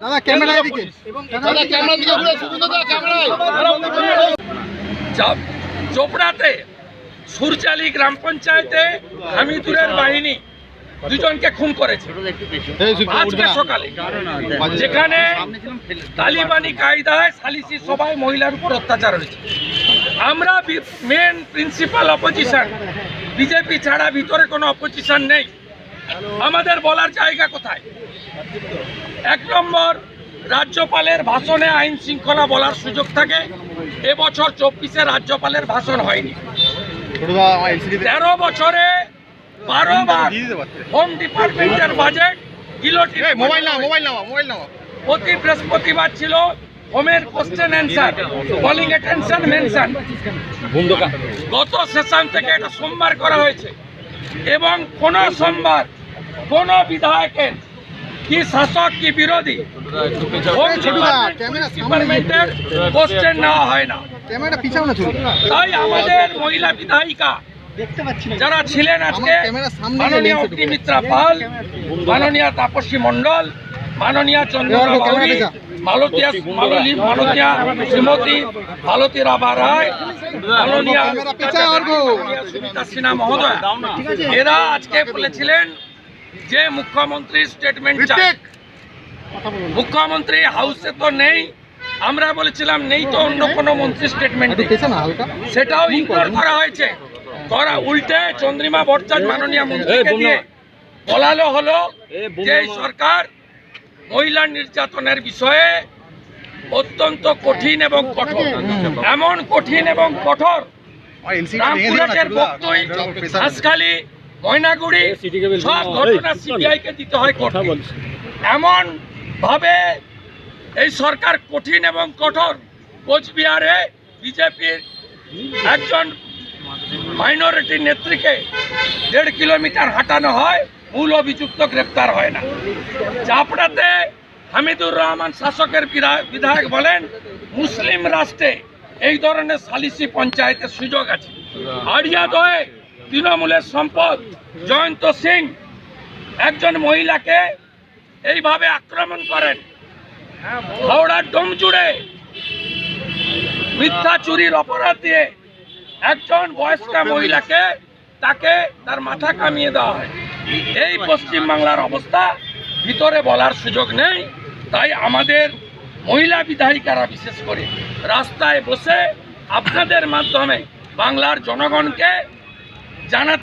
দাদা ক্যামেরা এদিকে। দাদা ক্যামেরা দিকে ঘুরে সুবিন্দর দা ক্যামেরায় চোপড়াতে সুরচালি গ্রাম পঞ্চায়েতে হামিদুরের বাহিনী দুজনকে খুন করেছে। আজকে সকালে। যেখানে তালিবানি কায়দায় সালিসি সবাই মহিলার উপর অত্যাচার হয়েছে। আমরা মেন প্রিন্সিপাল অপোজিশন বিজেপি ছাড়া ভিতরে কোনো অপোজিশন নেই। আমাদের বলার জায়গা কোথায়? এক নম্বর রাজ্যপালের ভাষণে আইন শৃঙ্খলা বলার সুযোগ থাকে। এবছর চব্বিশে রাজ্যপালের ভাষণ হয়নি। তেরো বছরে বারো বার হোম ডিপার্টমেন্টের বাজেট প্রতি বৃহস্পতিবার ছিল হোমের question answer calling attention mention গত সেশন থেকে এটা সোমবার করা হয়েছে। এবং কোন সোমবার কোন বিধায়কের কি শাসক কি বিরোধী? কোশ্চেন নেওয়া হয় না। তাই আমাদের মহিলা বিধায়িকা যারা ছিলেন আজকে মাননীয় অগ্নিমিত্রা পাল মাননীয় তাপসী মণ্ডল মাননীয় চন্দ্রা। মালতিয়া মালনী মালতিয়া শ্রীমতী মালতী রাভা রায়। মাননীয় সুমিতা সিনহা মহোদয়। এরা আজকে বলেছিলেন যে মুখ্যমন্ত্রীর স্টেটমেন্ট মুখ্যমন্ত্রী হাউসে তো নেই। আমরা বলেছিলাম নেই তো অন্য কোনো মন্ত্রী স্টেটমেন্ট সেটাও ইগনোর করা? হয়েছে। করা উল্টে চন্দ্রিমা ভট্টাচার্য মাননীয় মন্ত্রীকে দিয়ে বলালো হলো যে সরকার মহিলা নির্যাতনের বিষয়ে অত্যন্ত কঠিন এবং কঠোর। এমন কঠিন এবং কঠোর। রামপুরহাটের হাঁসখালি ময়নাগুড়ি সব ঘটনা সিবিআই কে দিতে হয় এমন ভাবে এই সরকার কঠিন এবং কঠোর। কোচবিহারে বিজেপির একজন মাইনরিটি নেত্রীকে দেড় কিলোমিটার হাঁটানো হয় মূল অভিযুক্ত গ্রেপ্তার হয় না। চাপড়াতে হামিদুর রহমান শাসকের বিধা- বিধায়ক বলেন মুসলিম রাষ্ট্রে এই ধরনের সালিসি পঞ্চায়েতের সুযোগ আছে। আড়িয়াদয়ে তৃণমূলের সম্পদ। জয়ন্ত সিং একজন মহিলাকে এইভাবে আক্রমণ করেন। হাওড়ার ডোমজুড়ে মিথ্যা চুরির অপরাধ দিয়ে একজন বয়স্কা মহিলাকে তাকে তার মাথা কামিয়ে দেওয়া হয়। এই পশ্চিম বাংলার অবস্থা ভিতরে বলার সুযোগ নেই। তাই আমাদের মহিলা বিধায়িকারা বিশেষ করে রাস্তায় বসে আপনাদের মাধ্যমে বাংলার জনগণকে जाना